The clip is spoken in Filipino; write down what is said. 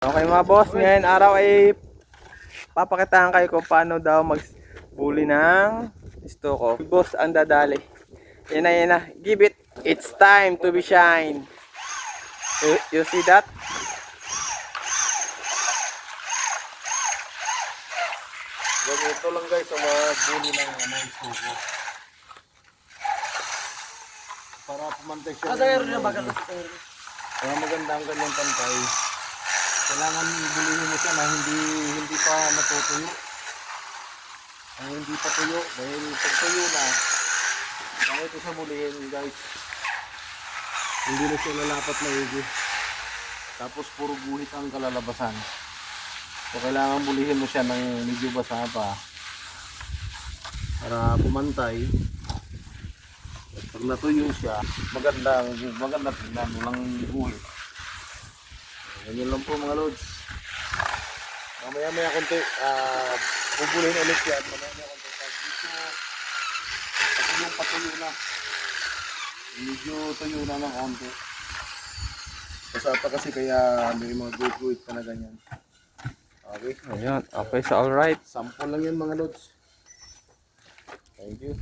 Okay mga boss, ngayon araw ay papakitaan kayo kung paano daw magbuli ng istoko. Boss, ang dadali. Yan na, yan na. Give it. It's time to be shine. You, you see that? Ganito lang guys ang mga buli ng ano, suko. Para pumantay siya. ng- Kaya maganda ang kanyang pantay. Kailangan bulihin mo siya na hindi hindi pa natutuyo. Ang hindi pa tuyo. Dahil pag tuyo na, kaya ito sa bulihin guys. Hindi na siya lalapat maigi. Tapos puro guhit ang kalalabasan. So kailangan bulihin mo siya ng medyo basa pa para pumantay. At pag natuyo siya, maganda, maganda tingnan, walang guhit. Ganyan lang po mga lods. Mamaya maya konti, ah, bubulihin ulit yan. Mamaya maya konti. Pag pag yung patuyo na, medyo tuyo na ng konti. Basta pa kasi kaya may mga guhit-guhit pa na ganyan. Okay. Ayun. Okay, so alright. Sample lang yan mga lods. Thank you.